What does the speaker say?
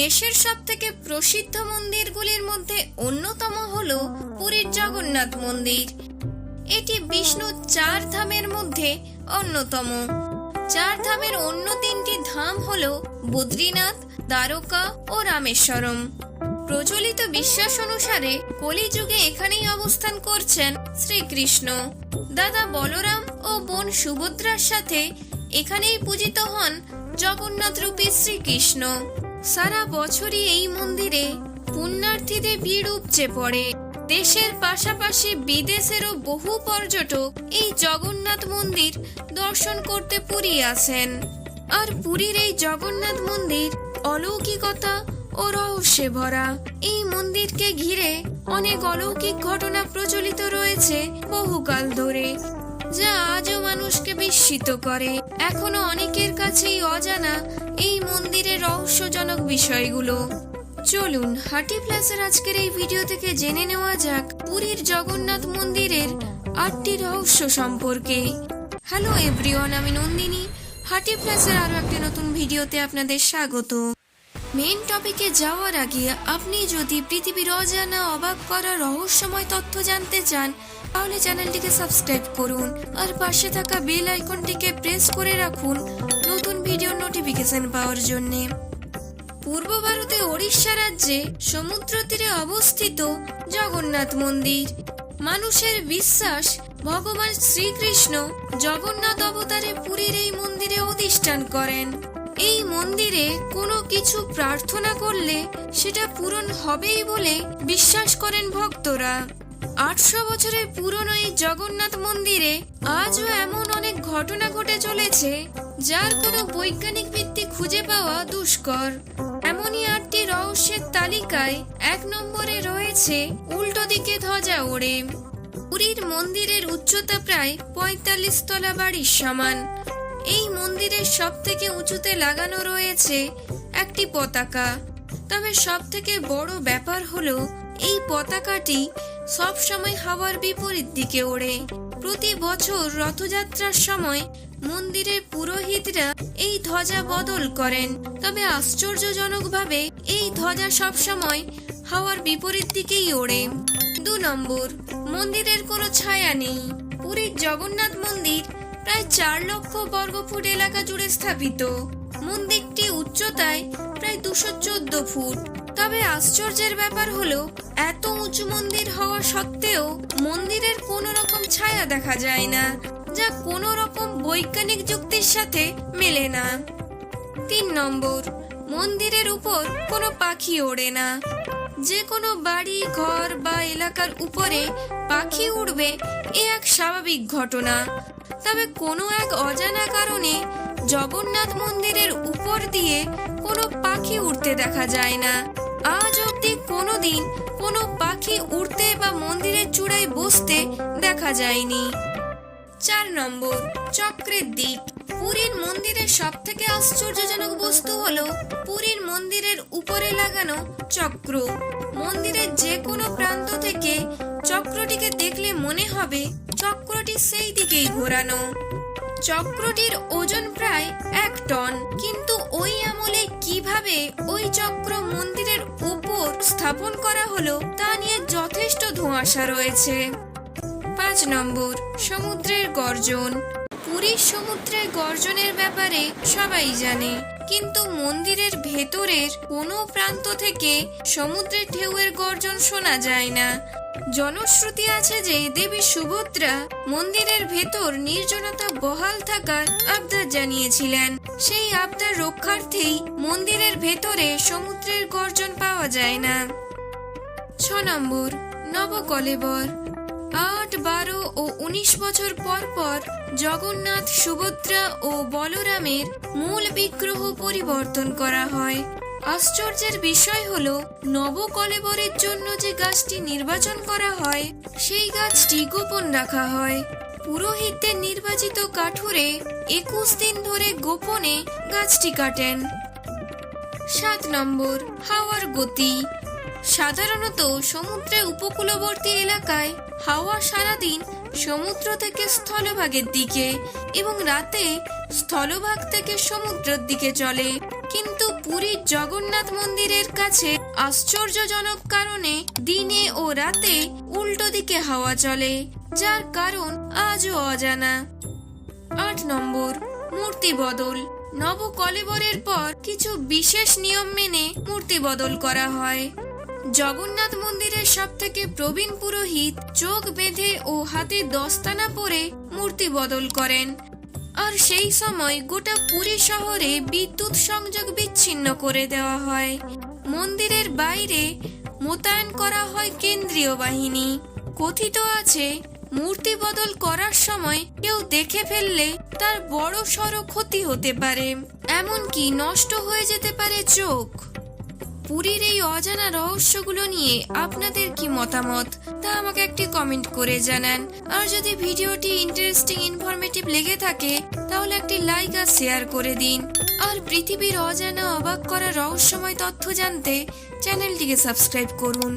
দেশের সব থেকে প্রসিদ্ধ মন্দিরগুলির মধ্যে অন্যতম হল পুরীর জগন্নাথ মন্দির। এটি বিষ্ণুর চার ধামের মধ্যে অন্যতম। চার ধামের অন্য তিনটি ধাম হল বদ্রীনাথ, দ্বারকা ও রামেশ্বরম। প্রচলিত বিশ্বাস অনুসারে কলিযুগে এখানেই অবস্থান করছেন শ্রীকৃষ্ণ। দাদা বলরাম ও বোন সুভদ্রার সাথে এখানেই পূজিত হন জগন্নাথ রূপী শ্রীকৃষ্ণ। সারা বছরই এই মন্দিরে পুণ্যার্থীদের ভিড় উপচে পড়ে। দেশের পাশাপাশি বিদেশেরও বহু পর্যটক এই জগন্নাথ মন্দির দর্শন করতে পুরী আসেন। আর পুরীর এই জগন্নাথ মন্দির অলৌকিকতা ও রহস্যে ভরা। এই মন্দিরকে ঘিরে অনেক অলৌকিক ঘটনা প্রচলিত রয়েছে বহুকাল ধরে। যা আজও মানুষকে বিস্মিত করে। এখনও অনেকের কাছেই অজানা এই মন্দিরের রহস্যজনক বিষয়গুলো। চলুন হাটি প্লাসের আজকের এই ভিডিও থেকে জেনে নেওয়া যাক পুরীর জগন্নাথ মন্দিরের আটটি রহস্য সম্পর্কে। হ্যালো এভরিওয়ান আমি নন্দিনী। হাটি প্লাসের আরও একটি নতুন ভিডিওতে আপনাদের স্বাগত। মেন টপিকে যাওয়ার আগে আপনি যদি পৃথিবীর অজানা অবাক করা রহস্যময় তথ্য জানতে চান, তাহলে চ্যানেলটিকে সাবস্ক্রাইব করুন আর পাশে থাকা বেল আইকনটিকে প্রেস করে রাখুন নতুন ভিডিও নোটিফিকেশন পাওয়ার জন্যে। পূর্ব ভারতে ওড়িশা রাজ্যে সমুদ্র তীরে অবস্থিত জগন্নাথ মন্দির। মানুষের বিশ্বাস, ভগবান শ্রীকৃষ্ণ জগন্নাথ অবতারে পুরীর এই মন্দিরে অধিষ্ঠান করেন। এই মন্দিরে কোনো কিছু প্রার্থনা করলে সেটা পূরণ হবেই বলে বিশ্বাস করেন ভক্তরা। আটশো বছরের পুরনো এই জগন্নাথ মন্দিরে আজও এমন অনেক ঘটনা ঘটে চলেছে, যার কোনো বৈজ্ঞানিক ভিত্তি খুঁজে পাওয়া দুষ্কর। এমনই আটটি রহস্যের তালিকায় এক নম্বরে রয়েছে উল্টো দিকে ধ্বজা ওড়ে। পুরীর মন্দিরের উচ্চতা প্রায় পঁয়তাল্লিশ তলা বাড়ির সমান। এই মন্দিরের সব থেকে উঁচুতে লাগানো রয়েছে একটি পতাকা। তবে সব থেকে বড় ব্যাপার হলো, এই পতাকাটি সব সময় হাওয়ার বিপরীত দিকে ওড়ে। প্রতি বছর রথযাত্রার সময় মন্দিরের পুরোহিতরা এই ধ্বজা বদল করেন। তবে আশ্চর্যজনকভাবে, এই ধ্বজা সব সময় হাওয়ার বিপরীত দিকেই ওড়ে। দু নম্বর, মন্দিরের কোনো ছায়া নেই। পুরীর জগন্নাথ মন্দির চার লক্ষ বর্গফুট এলাকা জুড়ে স্থাপিত। মন্দিরটি উচ্চতায় প্রায় দুশো চোদ্দ ফুট। তবে আশ্চর্যের ব্যাপার হলো, এত উঁচু মন্দির হওয়া সত্ত্বেও মন্দিরের কোনো রকম ছায়া দেখা যায় না, যা কোনো রকম বৈজ্ঞানিক যুক্তির সাথে মেলে না। তিন নম্বর, মন্দিরের উপর কোনো পাখি ওড়ে না। যে কোনো বাড়ি, ঘর বা এলাকার উপরে পাখি উড়বে, এ এক স্বাভাবিক ঘটনা। তবে কোনো এক অজানা কারণে জগন্নাথ মন্দিরের উপর দিয়ে কোনো পাখি উড়তে দেখা যায় না। আজ অবধি কোনোদিন কোনো পাখি উড়তে বা মন্দিরের চূড়ায় বসতে দেখা যায়নি। চার নম্বর, চক্রের দিক পুরীর মন্দিরের সব থেকে আশ্চর্যজনক বস্তু হলো পুরীর মন্দিরের উপরে লাগানো চক্র। মন্দিরের যে কোনো প্রান্ত থেকে চক্রটিকে দেখলে মনে হবে চক্রটি সেই দিকেই ঘোরানো। চক্রটির ওজন প্রায় এক টন। কিন্তু ওই আমলে কীভাবে ওই চক্র মন্দিরের উপর স্থাপন করা হলো তা নিয়ে যথেষ্ট ধোঁয়াশা রয়েছে। পাঁচ নম্বর, সমুদ্রের গর্জন। পুরীর সমুদ্রের গর্জনের ব্যাপারে সবাই জানে। কিন্তু মন্দিরের ভেতরের কোনো প্রান্ত থেকে সমুদ্রের ঢেউয়ের গর্জন শোনা যায় না। জনশ্রুতি আছে যে দেবী সুভদ্রা মন্দিরের ভেতর নির্জনতা বহাল থাকার আবদার জানিয়েছিলেন। সেই আবদার রক্ষার্থেই মন্দিরের ভেতরে সমুদ্রের গর্জন পাওয়া যায় না। ছ নম্বর, নবকলেবর। আট, বারো ও উনিশ বছর পর পর জগন্নাথ, সুভদ্রা ও বলরামের মূল বিগ্রহ পরিবর্তন করা হয়। আশ্চর্যের বিষয় হলো, নবকলেবরের জন্য যে গাছটি নির্বাচন করা হয়, সেই গাছটি গোপন রাখা হয়। পুরোহিতদের নির্বাচিত কাঠুরে একুশ দিন ধরে গোপনে গাছটি কাটেন। সাত নম্বর, হাওয়ার গতি। সাধারণত সমুদ্রের উপকূলবর্তী এলাকায় হাওয়া সারাদিন সমুদ্র থেকে স্থলভাগের দিকে এবং রাতে স্থলভাগ থেকে সমুদ্রের দিকে চলে। কিন্তু পুরীর জগন্নাথ মন্দিরের কাছে আশ্চর্যজনক কারণে দিনে ও রাতে উল্টো দিকে হাওয়া চলে, যার কারণ আজও অজানা। আট নম্বর, মূর্তি বদল। নবকলেবরের পর কিছু বিশেষ নিয়ম মেনে মূর্তি বদল করা হয়। জগন্নাথ মন্দিরের সব থেকে প্রবীণ পুরোহিত চোখ বেঁধে ও হাতে দস্তানা পরে মূর্তি বদল করেন। আর সেই সময় গোটা পুরী শহরে বিদ্যুৎ সংযোগ বিচ্ছিন্ন করে দেওয়া হয়। মন্দিরের বাইরে মোতায়েন করা হয় কেন্দ্রীয় বাহিনী। কথিত আছে, মূর্তি বদল করার সময় কেউ দেখে ফেললে তার বড় সড় ক্ষতি হতে পারে, এমনকি নষ্ট হয়ে যেতে পারে চোখ। পুরীর এই অজানা রহস্যগুলো নিয়ে আপনাদের কি মতামত? তা আমাকে একটি কমেন্ট করে জানান। আর যদি ভিডিওটি ইন্টারেস্টিং ইনফরমেটিভ লেগে থাকে, তাহলে একটি লাইক আর শেয়ার করে দিন। আর পৃথিবীর অজানা অবাক করা রহস্যময় তথ্য জানতে চ্যানেলটিকে সাবস্ক্রাইব করুন।